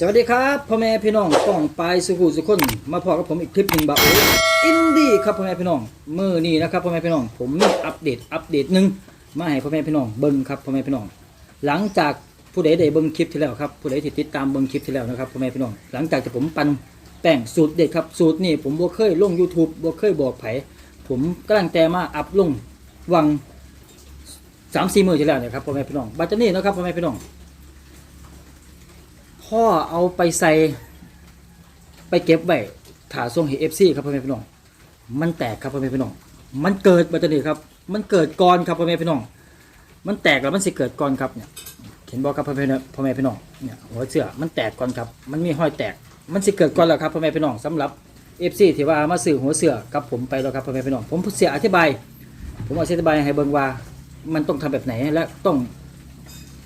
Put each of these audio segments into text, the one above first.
สวัสดีครับพ่อแม่พี่น้องป้องปลายสุขุสุคนมาพอกับผมอีกคลิปหนึ่งบ่าวอินดี้ครับพ่อแม่พี่น้องมือนี้นะครับพ่อแม่พี่น้อง ผมมีอัปเดตอัปเดตหนึ่งมาให้พ่อแม่พี่น้องเบิ่งครับพ่อแม่พี่น้อง หลังจากผู้ใดได้เบิ่งคลิปที่แล้วครับผู้ใดที่ติดตามเบิ่งคลิปที่แล้วนะครับพ่อแม่พี่น้องหลังจากที่ผมปั่นแป้งสูตรเด็ดครับสูตรนี่ผมบ่เคยลง YouTube บ่เคยบอกไผผมกำลังแต่มาอัพลงวังสามสี่มือที่แล้วเนี่ยครับพ่อแม่พี่น้องบัตรนี้นะครับพ่อแม่พี่น้อง พ่อเอาไปใส่ไปเก็บไว้ถ่าส่งให้เอฟซีครับพ่อแม่พี่น้อง มันแตกครับพ่อแม่พี่น้อง มันเกิดบัตรนี้ครับ มันเกิดก่อนครับพ่อแม่พี่น้อง มันแตกแล้วมันสิเกิดก่อนครับเนี่ยเห็นบอกครับพ่อแม่พี่น้องพ่อแม่พี่น้องเนี่ยหัวเสื้อมันแตกก่อนครับ มันมีห้อยแตก มันสิเกิดก่อนแล้วครับพ่อแม่พี่น้องสำหรับเอฟซีที่ว่ามาซื้อหัวเสื้อกับผมไปแล้วครับพ่อแม่พี่น้อง ผมเสียอธิบาย ผมอธิบายให้เบิ่งว่า มันต้องทำแบบไหนและต้อง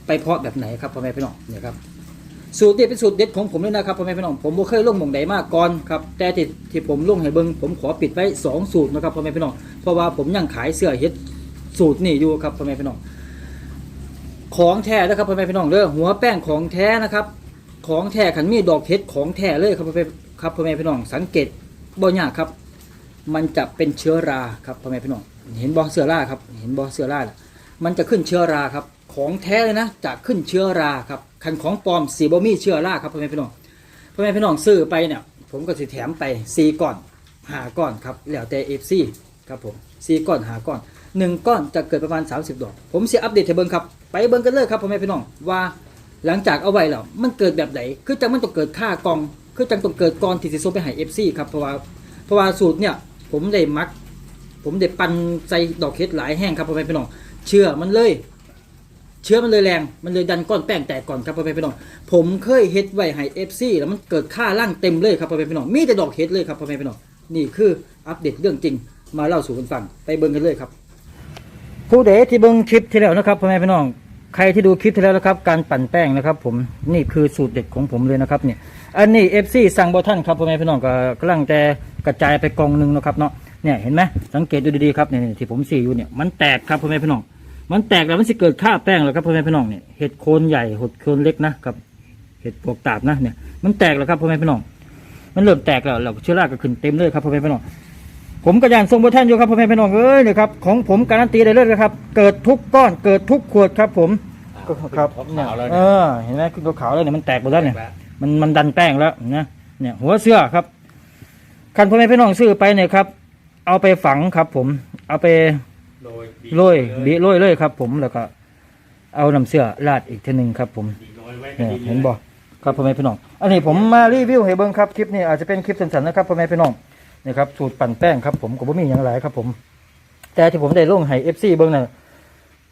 ไปเพาะแบบไหนครับพ่อแม่พี่น้องเนี่ยครับ สูตรเด็ดเป็นสูตรเด็ดของผมเลยนะครับพ่อแม่พี่น้องผมบ่เคยลงหม่องใดมากก่อนครับแต่ที่ที่ผมลงให้เบิ่งผมขอปิดไว้สองสูตรนะครับพ่อแม่พี่น้องเพราะว่าผมยังขายเสื้อเฮ็ดสูตรนี่อยู่ครับพ่อแม่พี่น้องของแท้นะครับพ่อแม่พี่น้องเด้อหัวแป้งของแท้นะครับ ของแท้ขันมีดอกเฮ็ดของแท้เลยครับพ่อแม่ครับพ่อแม่พี่น้องสังเกตบ่ยากครับ มันจะเป็นเชื้อราครับพ่อแม่พี่น้องเห็นบ่เสื้อราครับ เห็นบ่เสื้อรามันจะขึ้นเชื้อราครับ ของแท้เลยนะจะขึ้นเชื้อราครับคันของปลอมสีบ่มีเชื้อราครับพ่อแม่พี่น้องพ่อแม่พี่น้องซื้อไปเนี่ยผมก็สิแถมไปสี่ก้อนหาก้อนครับแล้วแต่เอฟซีครับผมสี่ก้อนหาก้อนหนึ่งก้อนจะเกิดประมาณ 30 ดอก ผมเสิอัปเดตให้เบิ่งครับ ไปเบิ่งกันเลยครับพ่อแม่พี่น้องว่าหลังจากเอาไว้แล้วมันเกิดแบบไหนคือจังมันต้องเกิดค่ากอง คือจังต้องเกิดกอนที่สิส่ไปให้เอฟซีครับเพราะว่าเพราะว่าสูตรเนี่ยผมได้มัก ผมได้ปั่นใส่ดอกเห็ดหลายแห้งครับพ่อแม่พี่น้องเชื่อมันเลย เชื้อมันเลยแรง มันเลยดันก้อนแป้งแตกก่อนครับพ่อแม่พี่น้อง ผมเคยเฮ็ดไว้ให้เอฟซีแล้วมันเกิดค่าร่างเต็มเลยครับพ่อแม่พี่น้อง มีแต่ดอกเฮ็ดเลยครับพ่อแม่พี่น้อง นี่คืออัปเดตเรื่องจริง มาเล่าสู่กันฟัง ไปเบิ่งกันเลยครับ ผู้ใดที่เบิ่งคลิปที่แล้วนะครับพ่อแม่พี่น้อง ใครที่ดูคลิปที่แล้วนะครับ การปั่นแป้งนะครับ ผม นี่คือสูตรเด็ดของผมเลยนะครับเนี่ย อันนี้เอฟซีสั่งบอท่านครับพ่อแม่พี่น้องก็กำลังแต่กระจายไปกองหนึ่งนะครับเนาะ เนี่ยเห็นไหมสังเกตดูดีๆครับเนี่ยที่ผมสีอยู่เนี่ยมันแตกครับพ่อแม่พี่น้อง มันแตกแล้วมันสิเกิดค่าแป้งแล้วครับพ่อแม่พี่น้องเนี่ยเห็ดโคนใหญ่เห็ดโคนเล็กนะครับเห็ดปวกตาบนะเนี่ย มันแตกแล้วครับพ่อแม่พี่น้อง มันเริ่มแตกแล้วแล้วเชื้อราก็ขึ้นเต็มเลยครับพ่อแม่พี่น้อง ผมกระยานทรงโบท่านอยู่ครับพ่อแม่พี่น้องเอ้ยเนี่ยครับของผมการันตีได้เลยนะครับ เกิดทุกก้อนเกิดทุกขวดครับผมครับเนี่ยเออเห็นไหมขึ้นขาวๆแล้วเนี่ยมันแตกหมดแล้วเนี่ย มันมันดันแป้งแล้วนะเนี่ย หัวเสื้อครับคันพ่อแม่พี่น้องซื้อไปเนี่ยครับ เอาไปฝังครับ ผม เอาไป โรยบีโรยบีโรยเลยครับ ผมแล้วก็ เอาน้ำเสื้อราดอีกทีหนึ่งครับ ผมบีโรยไว้เนี่ยก็ดีเห็นบ่ครับพ่อแม่พี่น้อง อันนี้ผมมารีวิวให้เบิ่งครับคลิปนี้อาจจะเป็นคลิปสั้นๆนะครับพ่อแม่พี่น้องนี่ครับสูตรปั่นแป้งครับ ผมก็บ่มีอย่างไรครับ ผม แต่ที่ผมได้ลงให้ FC เบิ่งน่ะ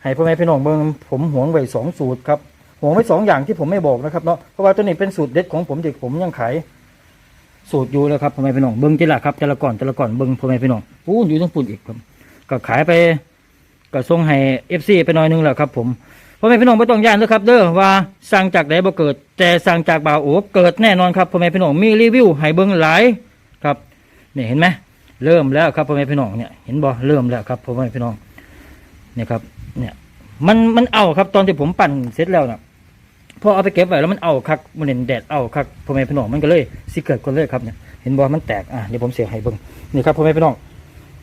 ให้พ่อแม่พี่น้องเบิ่งผมหวงไว้สองสูตรครับหวงไว้สองอย่างที่ผมไม่บอกนะครับเนาะเพราะว่าตัวนี้เป็นสูตรเด็ดของผมที่ผมยังขาย สูตรอยู่แล้วครับพ่อแม่พี่น้องเบิ้งทีละครับแต่ละก่อนแต่ละก่อนเบิ้งพ่อแม่พี่น้องปูนอยู่ต้องปุ่นอีกครับ ก็ขายไปก็ส่งให้เอฟซีไปหน่อยหนึงแล้วครับ ผมพ่อแม่พี่น้องไม่ต้องย่านนะครับ เด้อว่าสั่งจากไหนบ่เกิด แต่สั่งจากบ่าวโอเกิดแน่นอนครับพ่อแม่พี่น้องมีรีวิวให้เบิ้งหลายครับเนี่ยเห็นไหมเริ่มแล้วครับพ่อแม่พี่น้องเนี่ยเห็นบ่เริ่มแล้วครับพ่อแม่พี่น้องเนี่ยครับ เนี่ย มันมันเอาครับตอนที่ผมปั่นเสร็จแล้วนะพอเอาไปเก็บไว้แล้วมันเอาคักมันเห็นแดดเอาคักพ่อแม่พี่น้องมันก็เลยสิเกิดก็เลยครับเนี่ยเห็นบ่มันแตกอะเดี๋ยวผมเสียให้เบิ่งนี่ครับพ่อแม่พี่น้อง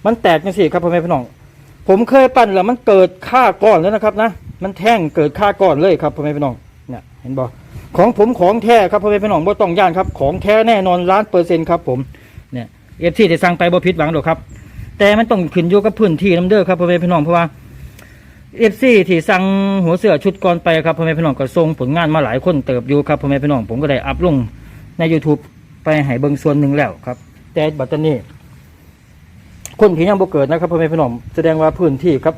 มันแตกจังซี่ครับพ่อแม่พี่น้อง ผมเคยปั้นแล้วมันเกิดค่าก้อนแล้วนะครับนะ มันแท่งเกิดค่าก้อนเลยครับพ่อแม่พี่น้องเนี่ยเห็นบ่ของผมของแท้ครับพ่อแม่พี่น้องบ่ต้องย่านครับ ของแท้แน่นอนล้านเปอร์เซ็นต์ครับผมเนี่ยเอฟซีที่สั่งไปบ่ผิดหวังหรอกครับ แต่มันต้องขึ้นอยู่กับพื้นที่น้ำเด้อครับพ่อแม่พี่น้องเพราะว่าเอฟซีที่สั่งหัวเสือชุดก่อนไปครับพ่อแม่พี่น้องก็ส่งผลงานมาหลายคนเติบอยู่ครับพ่อแม่พี่น้องผมก็ได้อัพลงใน YouTube ไปให้เบิ่งส่วนหนึ่งแล้วครับ แต่บัดตอนนี้ คนที่ยังบ่เกิดนะครับพ่อแม่พี่น้องแสดงว่าพื้นที่ครับ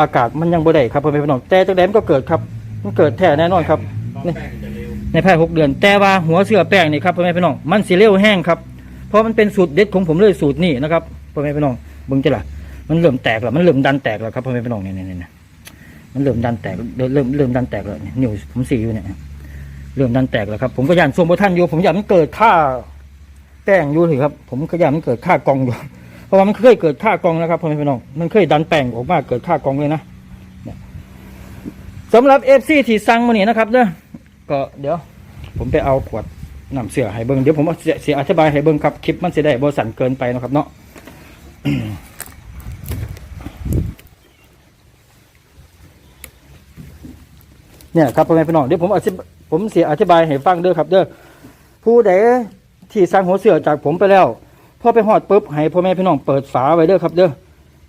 อากาศมันยังบ่ได้ครับพ่อแม่พี่น้องแต่จังไดมันก็เกิดครับ มันเกิดแท้แน่นอนครับต้องแป้งจะเร็วในภายหกเดือน แต่ว่าหัวเสือแป้งนี่ครับพ่อแม่พี่น้องมันสีเร็วแห้งครับเพราะมันเป็นสูตรเด็ดของผมเลยสูตรนี่นะครับพ่อแม่พี่น้องเบิ่งจะล่ะมันเริ่มแตกแล้วมันเริ่มดันแตกแล้วครับพ่อแม่พี่น้องเนี่ยเนี่ยเนี่ยมันเริ่มดันแตกเริ่มเริ่มเริ่มดันแตกแล้วเนี่ยนิ้วผมสีอยู่เนี่ยเริ่มดันแตกแล้วครับ ผมก็ยันทรงโบท่านอยู่ผมอยากมันเกิดค่าแป้งอยู่เลยครับ ผมก็อยากมันเกิดค่ากองอยู่เพ ราะว่ามันเคยเกิดค่ากองนะครับพ่อแม่พี่น้องมันเคยดันแป้งออกมาเกิดค่ากองเลยนะสำหรับเอฟซีที่สั่งมาเนี่ยนะครับเด้อก็เดี๋ยว ผมไปเอาขวดน้ำเสือให้เบิ้งเดี๋ยวผมเสียอธิบายให้เบิ้งครับคลิปมันจะได้บริสันเกินไปนะครับเนาะเนี่ยครับพ่อแม่พี่น้องเดี๋ยวผมอธิบผมเสียอธิบายให้ฟังเด้อครับเด้อผู้ใดที่สั่งหัวเสือจากผมไปแล้ว พอไปหอดปุ๊บให้พ่อแม่พี่น้องเปิดฝาไว้เด้อครับเด้อ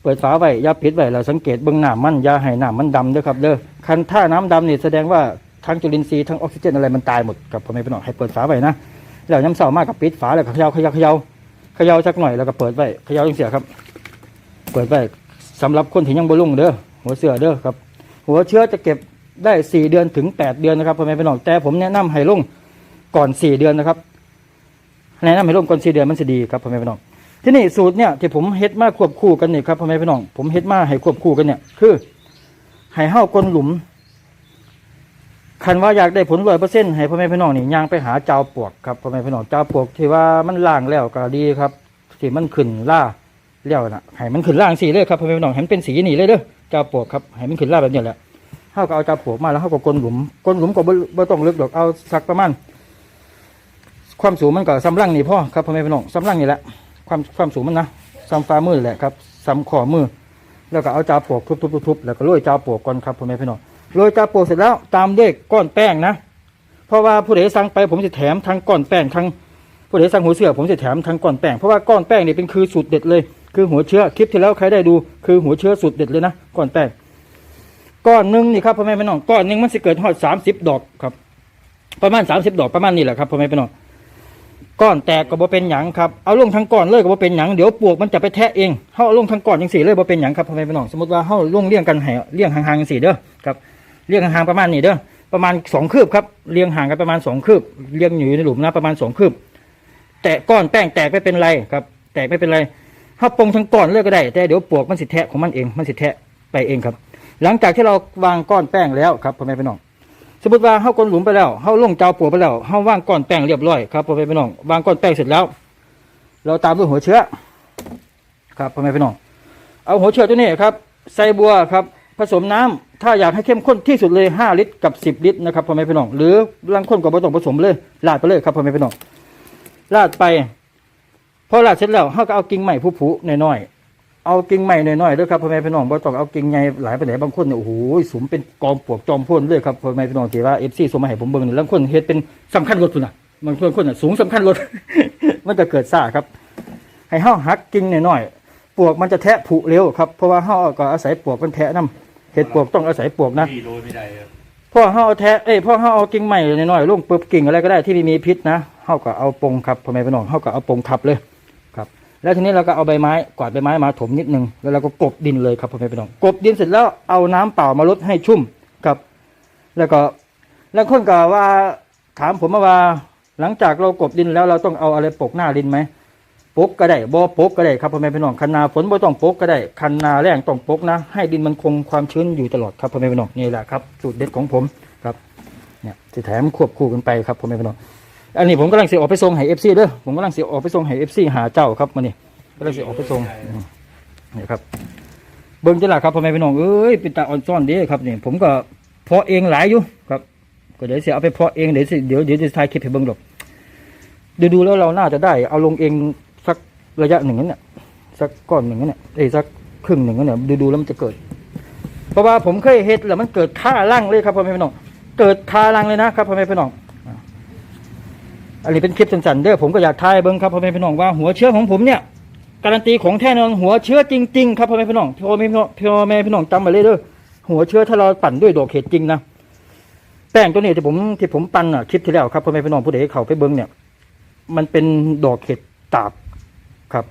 เปิดฝาไว้ยาปิดไว้เราสังเกตเบื้องหน้ามันยาให้น้ำมันดำเด้อครับเด้อคันถ้าน้ำดำนี่แสดงว่าทั้งจุลินทรีย์ทั้งออกซิเจนอะไรมันตายหมดกับพ่อแม่พี่น้องให้เปิดฝาไว้นะแล้วน้ำเสามากกับปิดฝาแล้วก็เขย่าเขย่าเขย่าเขย่าสักหน่อยแล้วก็เปิดไว้เขย่าจังเสียครับ เปิดไว้สำหรับคนที่ยังบ่ลุ่งเด้อหัวเสือเด้อครับ หัวเชื้อจะเก็บได้สี่เดือนถึงแปดเดือนนะครับพ่อแม่พี่น้องแต่ผมแนะนำให้ลงก่อนสี่เดือนนะครับ แนะนำให้ลงก่อนสี่เดือนมันจะดีครับพ่อแม่พี่น้องที่นี่สูตรเนี่ยที่ผมเฮ็ดมาควบคู่กันนี่ครับพ่อแม่พี่น้องผมเฮ็ดมาให้ควบคู่กันเนี่ยคือให้เห้ากลนหลุมคันว่าอยากได้ผลร้อยเปอร์เซ็นต์ให้พ่อแม่พี่น้องนี่ย่างไปหาเจ้าปวกครับพ่อแม่พี่น้องเจ้าปวกที่ว่ามันล่างแล้วก็ดีครับที่มันขึ้นล่าแล้วน่ะให้มันขึ้นล่างสีเลยครับพ่อแม่พี่น้องให้มันเป็นสีนี่เลยเด้อเจ้าปวกครับให้มันขึ้นล่าแบบนี้แหละเฮาก็เอาเจ้าปวกมาแล้วเฮาก็กลนหลุมกลนหลุมก็บ่บ่ต้องลึกดอกเอาสักประมาณ ความสูงมันก็ซ้ำล่างนี่พ่อครับพ่อแม่พี่น้องซ้ำล่างนี่แหละความความสูงมันนะซ้ำฝ่ามือแหละครับซ้ำข้อมือ แล้วก็เอาจ้าปวกทุบๆๆแล้วก็โรยจ้าปวกก่อนครับพ่อแม่พี่น้องโรยจ้าปวกเสร็จแล้วตามด้วยก้อนแป้งนะ เพราะว่าผู้ใดสั่งไปผมจะแถมทั้งก้อนแป้งทั้งผู้ใดสั่งหัวเสือผมจะแถมทั้งก้อนแป้งเพราะว่าก้อนแป้งนี่เป็นคือสูตรเด็ดเลย คือหัวเชื้อคลิปที่แล้วใครได้ดูคือหัวเชื้อสูตรเด็ดเลยนะก้อนแป้งก้อนหนึ่งนี่ครับพ่อแม่พี่น้องก้อนหนึ่งมันจะเกิดหอดสามสิบดอกครับประมาณสามสิบดอกประมาณนี้แหละครับพ่อแม่พี่น้อง ก้อนแตกก็บ่เป็นหยังครับเอาลงทั้งก้อนเลยก็บ่เป็นหยังเดี๋ยวปวกมันจะไปแทะเองเฮาเอาลงทั้งก้อนจังสี่เลยบ่เป็นหยังครับพ่อแม่พี่น้องสมมติว่าเฮาลงเลี้ยงกันให้เลี้ยงห่างๆจังสี่เด้อครับเรียงห่างๆประมาณนี้เด้อประมาณสองคืบครับเรียงห่างกันประมาณสองคืบเรียงอยู่ในหลุมนะประมาณสองคืบ แตะก้อนแป้งแตกไม่เป็นไรครับ แตกไม่เป็นไรถ้าปงทั้งก้อนเลยก็ได้ แต่เดี๋ยวปวกมันสิแทะของมันเองมันสิแทะไปเองครับ หลังจากที่เราวางก้อนแป้งแล้วครับพ่อแม่พี่น้อง สมมติว่าเฮากลนหลุมไปแล้วเฮาลงเจ้าปัวไปแล้วเฮาวางก้อนแป้งเรียบร้อยครับพ่อแม่พี่น้องวางก้อนแป้งเสร็จแล้ว เราตามด้วยหัวเชื้อครับพ่อแม่พี่น้องเอาหัวเชื้อตัวนี้ครับใส่บัวครับผสมน้ำถ้าอยากให้เข้มข้นที่สุดเลย 5 ลิตรกับ 10 ลิตรนะครับพ่อแม่พี่น้องหรือรังข้นก็บ่ต้องผสมเลยลาดไปเลยครับพ่อแม่พี่น้องลาดไปพอลาดเสร็จแล้วเฮาก็เอากิ่งใหม่ผู้ๆน้อยๆ เอากิ่งใหม่น้อยๆเด้อครับพ่อแม่พี่น้องบ่ต้องเอากิ่งใหญ่หลายไปไหนใดบางคนเนี่ยโอ้โหสุมเป็นกองปลวกจอมพ่นเลยครับพ่อแม่พี่น้องที่ว่า FC ส่งมาให้ผมเบิ่งนี่บางคนเฮ็ดเป็นสำคัญรถพุ่นน่ะบางคนคนน่ะสูงสำคัญรถมันจะเกิดซ่าครับ ให้เฮาหักกิ่งน้อยๆปลวกมันจะแทะผุเร็วครับเพราะว่าเฮาก็อาศัยปลวกมันแทะนํเห็ดปลวกต้องอาศัยปลวกนะพี่โรยไม่ได้ครับพ่อเฮาเอาแทะเอ้ยพ่อเฮาเอากิ่งใหม่น้อยๆลงปุ๊บกิ่งอะไรก็ได้ที่ไม่มีพิษนะเฮาก็เอาปงครับพ่อแม่พี่น้องเฮาก็เอาปงทับเลยครับ แล้วทีนี้เราก็เอาใบไม้กวาดใบไม้มาถมนิดนึงแล้วเราก็กบดินเลยครับพ่อแม่พี่น้องกบดินเสร็จแล้วเอาน้ำเปล่ามาลดให้ชุ่มครับ แล้วก็แล้วคนก็ว่าถามผมมาว่า หลังจากเรากบดินแล้วเราต้องเอาอะไรปกหน้าดินไหมปกก็ได้บ่ปกก็ได้ครับพ่อแม่พี่น้องคันนาฝนบ่ต้องปกก็ได้คันนาแรงต้องปกนะ ให้ดินมันคงความชื้นอยู่ตลอดครับพ่อแม่พี่น้องนี่แหละครับสูตรเด็ดของผมครับเนี่ยจะแถมควบคู่กันไปครับพ่อแม่พี่น้อง อันนี้ผมกำลังเสิออกไปส่งให้เอฟซีเด้อผมกำลังเสิออกไปส่งให้เอฟซีหาเจ้าครับมานี่กำลังเสิออกไปส่งนี่ครับ เบิ่งจะละครับพ่อแม่พี่น้องเอ้ยเป็นตาอ่อนซ่อนเดีครับนี่ผมก็เพาะเองหลายอยู่ครับ ก็เดี๋ยวเสิเอาไปเพาะเองเดี๋ยวสิเดี๋ยวเดี๋ยวจะถ่ายคลิปให้เบิ่งดอกดูดูแล้วเราน่าจะได้เอาลงเองสักระยะหนึ่งนั่นเนี่ยสักก้อนหนึ่งนั่นเนี่ยเอ้ยสักครึ่งหนึ่งนั่นเนี่ยดูดูแล้วมันจะเกิด เพราะว่าผมเคยเฮ็ดแล้วมันเกิดค่าล่างเลยครับพ่อแม่พี่น้องเกิดค่าล่างเลยนะครับพ่อแม่พี่น้อง อันนี้เป็นคลิปสั้นๆเด้อผมก็อยากทายเบิ่งครับพ่อแม่พี่น้องว่าหัวเชื้อของผมเนี่ยการันตีของแท้นอนหัวเชื้อจริงๆครับพ่อแม่พี่น้องพ่อแม่พี่น้องพ่อแม่พี่น้องจำไว้เลยเด้อหัวเชื้อถ้าเราปั่นด้วยดอกเห็ดจริงนะแป้งตัวนี้ที่ผมที่ผมปั่นอะคลิปที่แล้วครับพ่อแม่พี่น้องผู้ใดเข้าไปเบิ้งเนี่ย มันเป็นดอกเห็ดตาบครับ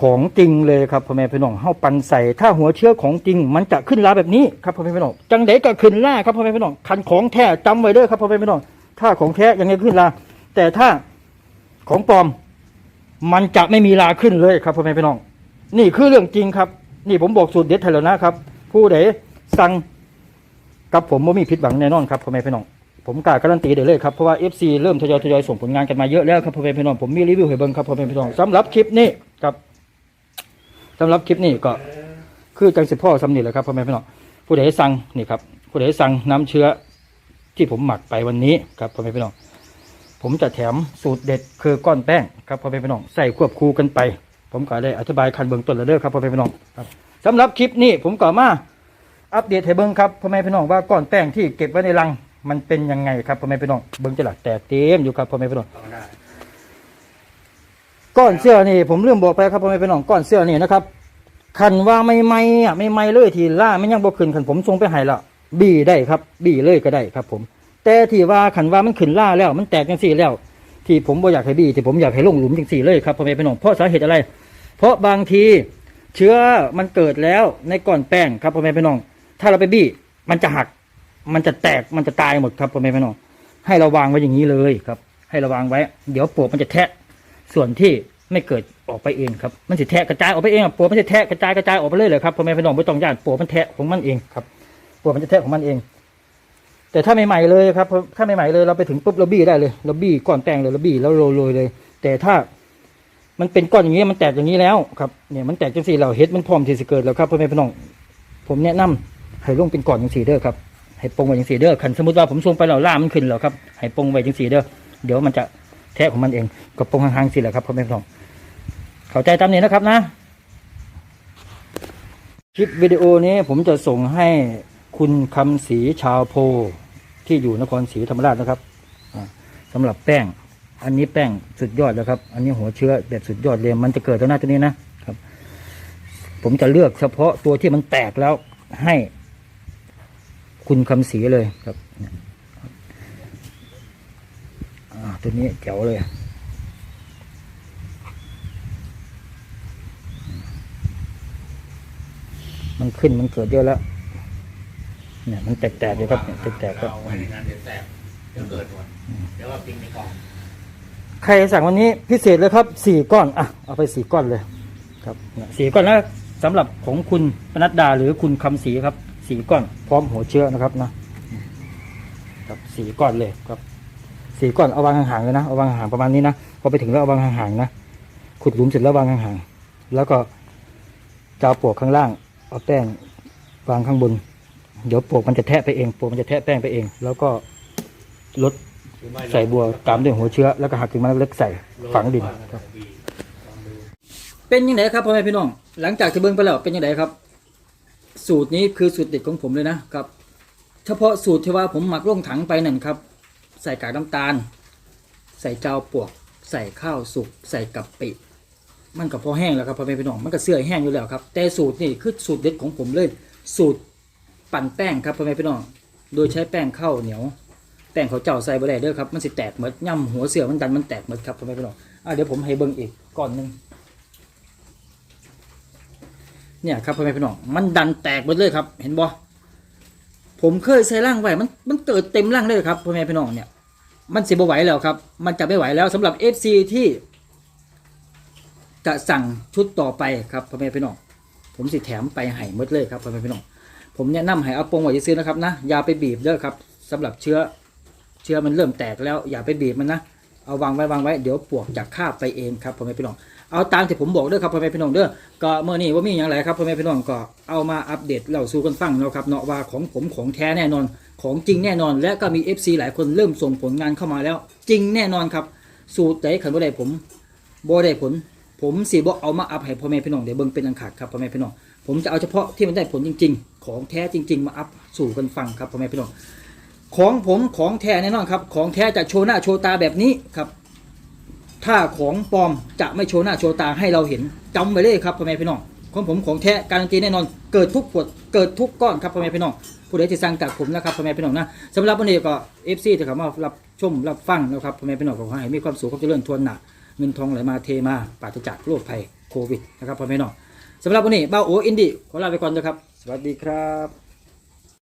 ของจริงเลยครับพ่อแม่พี่น้องเฮาปั่นใส่ถ้าหัวเชื้อของจริง มันจะขึ้นลาแบบนี้ครับพ่อแม่พี่น้องจังไดก็ขึ้นล่าครับพ่อแม่พี่น้องคันของแท้จำไว้เด้อครับพ่อแม่พี่น้องถ้าของแท้ยังไงขึ้นลา แต่ถ้าของปลอมมันจะไม่มีลาขึ้นเลยครับพ่อแม่พี่น้อง นี่คือเรื่องจริงครับ นี่ผมบอกสูตรเด็ดให้แล้วนะครับ ผู้ใดสั่งกับผมไม่มีผิดหวังแน่นอนครับพ่อแม่พี่น้องผมกล้าการันตีได้เลยครับเพราะว่า FC เริ่มทยอยทยอยส่งผลงานกันมาเยอะแล้วครับพ่อแม่พี่น้องผมมีรีวิวให้เบิ่งครับพ่อแม่พี่น้องสำหรับคลิปนี้ครับสำหรับคลิปนี้ก็คือจังสิพ่อสำนีแหละครับพ่อแม่พี่น้องผู้ใดสั่งนี่ครับผู้ใดสั่งน้ำเชื้อที่ผมหมักไปวันนี้ครับพ่อแม่พี่น้อง ผมจะแถมสูตรเด็ดคือก้อนแป้งครับพ่อแม่พี่น้องใส่ควบคู่กันไป ผมก็ได้อธิบายคันเบื้องต้นแล้วเด้อครับพ่อแม่พี่น้องครับสำหรับคลิปนี้ผมก็มาอัปเดตให้เบิ่งครับพ่อแม่พี่น้องว่าก้อนแป้งที่เก็บไว้ในรังมันเป็นยังไงครับพ่อแม่พี่น้องเบิ่งจะหลักแตกเต็มอยู่ครับพ่อแม่พี่น้องก้อนเสื้อนี่ผมลืมบอกไปครับพ่อแม่พี่น้องก้อนเสื้อนี่นะครับคันว่าไม่ไม่อะไม่ไม่เลยทีล่าไม่ยังบ่ขึ้นคันผมส่งไปให้ละบี้ได้ครับ บี้เลยก็ได้ครับผม แต่ที่ว่าคันว่ามันขึ้นล่าแล้ว มันแตกจังสี่แล้ว ที่ผมบ่อยากให้บี้ที่ผมอยากให้ลงหลุมจังสี่เลยครับพ่อแม่พี่น้องเพราะสาเหตุอะไร เพราะบางทีเชื้อมันเกิดแล้วในก้อนแป้งครับพ่อแม่พี่น้อง ถ้าเราไปบี้มันจะหัก มันจะแตกมันจะตายหมดครับพ่อแม่พี่น้อง ให้เราวางไว้อย่างนี้เลยครับ ให้เราวางไว้ เดี๋ยวปวกมันจะแทะส่วนที่ไม่เกิดออกไปเองครับ มันจะแทะกระจายออกไปเองปวกมันจะแทะกระจายกระจายออกไปเลยเลยครับพ่อแม่พี่น้องไม่ต้องย่านปวกมันแทะของมันเองครับปวกมันจะแทะของมันเอง แต่ถ้าใหม่ๆเลยครับถ้าใหม่ๆเลยเราไปถึงปุ๊บเราบี้ได้เลยเราบี้ก้อนแป้งเลยเราบี้แล้วโรยเลย แต่ถ้ามันเป็นก้อนอย่างนี้มันแตกอย่างนี้แล้วครับเนี่ยมันแตกจังสี่เราเฮ็ดมันพร้อมที่จะเกิดแล้วครับพ่อแม่พี่น้องผมแนะนำให้ลงเป็นก้อนจังสี่เด้อครับให้ปงไว้จังสี่เด้อคันสมมติว่าผมส่งไปแล้วล่ามันขึ้นแล้วครับให้ปงไว้จังสี่เด้อเดี๋ยวมันจะแทะของมันเองก็ปงห่างๆสิแหละครับพ่อแม่พี่น้องเข้าใจตามนี้นะครับนะคลิปวิดีโอนี้ผมจะส่งให้ คุณคำศรีชาวโพที่อยู่นครศรีธรรมราชนะครับอ่าสำหรับแป้ง อันนี้แป้งสุดยอดแล้วครับ อันนี้หัวเชื้อแบบสุดยอดเลย มันจะเกิดตัวหน้าตัวนี้นะครับ ผมจะเลือกเฉพาะตัวที่มันแตกแล้วให้คุณคำศรีเลยครับตัวนี้แจ๋วเลยมันขึ้นมันเกิดเยอะแล้ว เนี่ยมันแตกๆอยู่ครับเนี่ยแตกๆครับเอาไว้ในนั้นเดี๋ยวแตกเดี๋ยวเกิดหมดเดี๋ยวว่าปิ้งในกล่องใครสั่งวันนี้พิเศษเลยครับสี่ก้อนอะเอาไปสี่ก้อนเลย ครับเนี่ยสี่ก้อนแล้วสำหรับของคุณปนัดดาหรือคุณคำศรีครับสี่ก้อน พร้อมหัวเชื้อนะครับนะครับสี่ก้อนเลยครับสี่ก้อนเอาวางห่างๆเลยนะเอาวางห่างๆประมาณนี้นะพอไปถึงแล้วเอาวางห่างๆนะขุดหลุมเสร็จแล้ววางห่างๆแล้วก็จะเอาปลวกข้างล่าง เอาแป้งวางข้างบน เดี๋ยวปลวกมันจะแทะไปเองปลวกมันจะแทะแป้งไปเอง แล้วก็ลดใส่บัวตามด้วยหัวเชื้อ แล้วก็หักถึงมาเล็กใส่ฝังดินครับ เป็นยังไงครับพ่อแม่พี่น้อง หลังจากที่เบิ้งไปแล้วเป็นยังไงครับ สูตรนี้คือสูตรเด็ดของผมเลยนะครับ เฉพาะสูตรที่ว่าผมหมักลงถังไปนั่นครับ ใส่กากน้ำตาล ใส่เจ้าปวก ใส่ข้าวสุก ใส่กะปิมันก็พอแห้งแล้วครับพ่อแม่พี่น้องมันก็เสื่อยแห้งอยู่แล้วครับ แต่สูตรนี่คือสูตรเด็ดของผมเลย สูตร ปั่นแป้งครับพ่อแม่พี่น้อง โดยใช้แป้งข้าวเหนียว แป้งเขาเจ้าใส่บะได้เด้อครับ มันสิแตกหมดย่ำหัวเสือมันดันมันแตกหมดครับพ่อแม่พี่น้องอะเดี๋ยวผมให้เบิ้งอีกก่อนหนึ่งเนี่ยครับพ่อแม่พี่น้อง มันดันแตกหมดเลยครับ เห็นบ่ผมเคยใส่ร่างไว้มันมันเกิดเต็มร่างเลยครับพ่อแม่พี่น้องเนี่ยมันเสียบไหวแล้วครับ มันจะไม่ไหวแล้วสำหรับ FC ที่จะสั่งชุดต่อไปครับพ่อแม่พี่น้อง ผมสิแถมไปให้หมดเลยครับพ่อแม่พี่น้อง ผมแนะนำให้เอาปงไว้ซื้อนะครับนะอย่าไปบีบเด้อครับสำหรับเชื้อเชื้อมันเริ่มแตกแล้วอย่าไปบีบมันนะเอาวางไว้วางไว้เดี๋ยวปวกจะคาบไปเองครับพ่อแม่พี่น้องเอาตามที่ผมบอกเด้อครับพ่อแม่พี่น้องเด้อก็เมื่อนี้ว่ามีอย่างไรครับพ่อแม่พี่น้องก็เอามาอัปเดตเล่าสู่กันฟังเนาะครับเนาะว่าของผมของแท้แน่นอน ของจริงแน่นอน และก็มี FC หลายคนเริ่มส่งผลงานเข้ามาแล้ว จริงแน่นอนครับ สูตรไหนขันบ่ได้ผมบ่ได้ผล ผมสีบ่เอามาอัพให้พ่อแม่พี่น้องเดี๋ยวเบิ่งเป็นอันขาดครับพ่อแม่พี่น้อง ผมจะเอาเฉพาะที่มันได้ผลจริง ๆ ของแท้จริง ๆ มาอัพสู่กันฟังครับพ่อแม่พี่น้องของผมของแท้แน่นอนครับ ของแท้จะโชว์หน้าโชว์ตาแบบนี้ครับ ถ้าของปลอมจะไม่โชว์หน้าโชว์ตาให้เราเห็นจำไว้เลยครับพ่อแม่พี่น้องของผมของแท้การันตีแน่นอน เกิดทุกขวดเกิดทุกก้อนครับพ่อแม่พี่น้องผู้ใดที่สั่งจากผมนะครับพ่อแม่พี่น้องนะสำหรับวันนี้ก็เอฟซีที่เขามารับชมรับฟังนะครับพ่อแม่พี่น้องขอให้มีความสุขความเจริญทวนหนักเงินทองไหลมาเทมาปราศจากโรคภัยโควิดนะครับพ่อแม่พี่น้อง สำหรับวันนี้เบ้าโออินดี้ขอลาไปก่อนนะครับ สวัสดีครับ